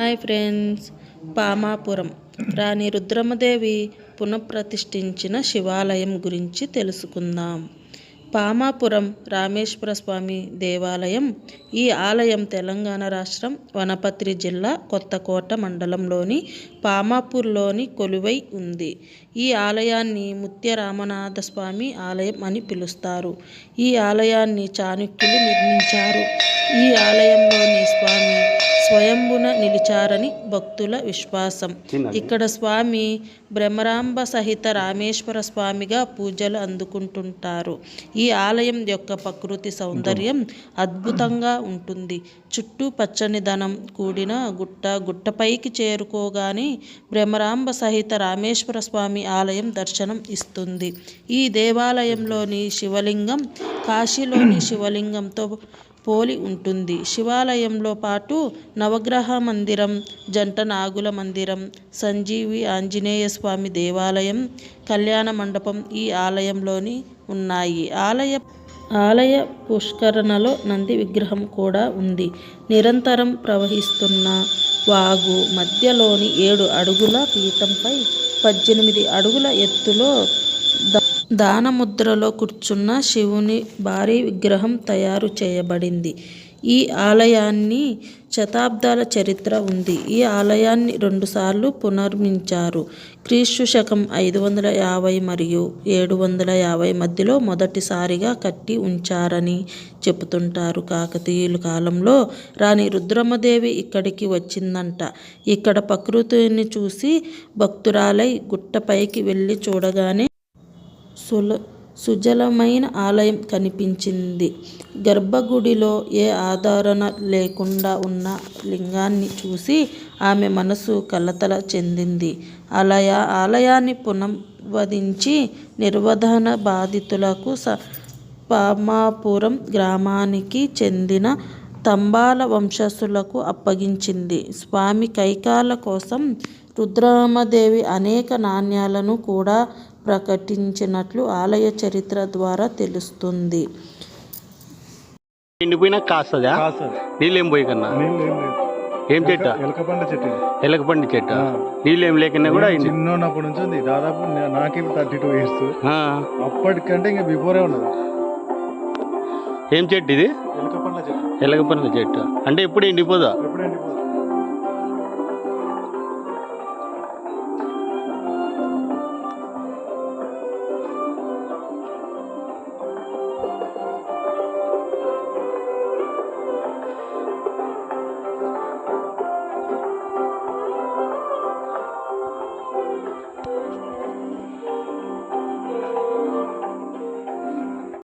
Hi friends. Pamapuram. Rani Rudramadevi పునఃప్రతిష్ఠించిన శివాలయం గురించి తెలుసుకుందాం. పామాపురం రామేశ్వర స్వామి దేవాలయం ఈ ఆలయం తెలంగాణ రాష్ట్రం వనపత్రి జిల్లా కొత్తకోట మండలంలోని పామాపూర్లోని కొలువై ఉంది. ఈ ఆలయాన్ని ముత్యరామనాథ స్వామి ఆలయం అని పిలుస్తారు. ఈ ఆలయాన్ని చాణుక్యులు నిర్మించారు. ఈ ఆలయంలోని స్వామి స్వయంభున నిలిచారని భక్తుల విశ్వాసం. ఇక్కడ స్వామి భ్రమరాంబ సహిత రామేశ్వర స్వామిగా పూజలు అందుకుంటుంటారు. ఈ ఆలయం యొక్క ప్రకృతి సౌందర్యం అద్భుతంగా ఉంటుంది. చుట్టూ పచ్చని ధనం కూడిన గుట్ట గుట్టపైకి చేరుకోగానే భ్రమరాంబ సహిత రామేశ్వర స్వామి ఆలయం దర్శనం ఇస్తుంది. ఈ దేవాలయంలోని శివలింగం కాశీలోని శివలింగంతో పోలి ఉంటుంది. శివాలయంలో పాటు నవగ్రహ మందిరం జంట నాగుల మందిరం సంజీవి ఆంజనేయ స్వామి దేవాలయం కళ్యాణ మండపం ఈ ఆలయంలోని ఉన్నాయి. ఆలయ ఆలయ పుష్కరణలో నంది విగ్రహం కూడా ఉంది. నిరంతరం ప్రవహిస్తున్న వాగు మధ్యలోని ఏడు అడుగుల పీఠంపై పద్దెనిమిది అడుగుల ఎత్తులో ద- దానముద్రలో కూర్చున్న శివుని భారీ విగ్రహం తయారు చేయబడింది. ఈ ఆలయాన్ని శతాబ్దాల చరిత్ర ఉంది. ఈ ఆలయాన్ని రెండుసార్లు పునర్మించారు క్రీస్తు శకం ఐదు వందల యాభై మరియు ఏడు వందల యాభై మధ్యలో మొదటిసారిగా కట్టి ఉంచారని చెబుతుంటారు. కాకతీయుల కాలంలో రాణి రుద్రమదేవి ఇక్కడికి వచ్చిందంట. ఇక్కడ ప్రకృతిని చూసి భక్తురాలై గుట్టపైకి వెళ్ళి చూడగానే సుల సుజలమైన ఆలయం కనిపించింది. గర్భగుడిలో ఏ ఆదరణ లేకుండా ఉన్న లింగాన్ని చూసి ఆమె మనసు కలతల చెందింది. ఆలయ ఆలయాన్ని పునర్వధించి నిర్వధన బాధితులకు స పామాపురం గ్రామానికి చెందిన తంబాల వంశస్థులకు అప్పగించింది. స్వామి కైకాల కోసం రుద్రామదేవి అనేక నాణ్యాలను కూడా ప్రకటించినట్లు ఆలయ చరిత్ర ద్వారా తెలుస్తుంది. ఎండిపోయినా కాస్తుందా? నీళ్ళు ఏం పోయి కన్నా? నీళ్ళు ఏం లేదు. ఏం చెట్ట? ఎలకపండ చెట్టు ఇది. ఎలకపండి చెట్ట. నీళ్ళు ఏం లేకన్నా కూడా చిన్నప్పటి నుంచి ఉంది. దాదాపు నాకే థర్టీ టూ ఇయర్స్. ఆ. అప్పటికంటే ఇంకా బిఫోరే ఉన్నది. ఏం చెట్టు ఇది? ఎలకపండ్ల చెట్టు. ఎలకపండి చెట్టు. అంటే ఎప్పుడు ఎండిపోదా? ఎప్పుడు ఎండిపోతుంది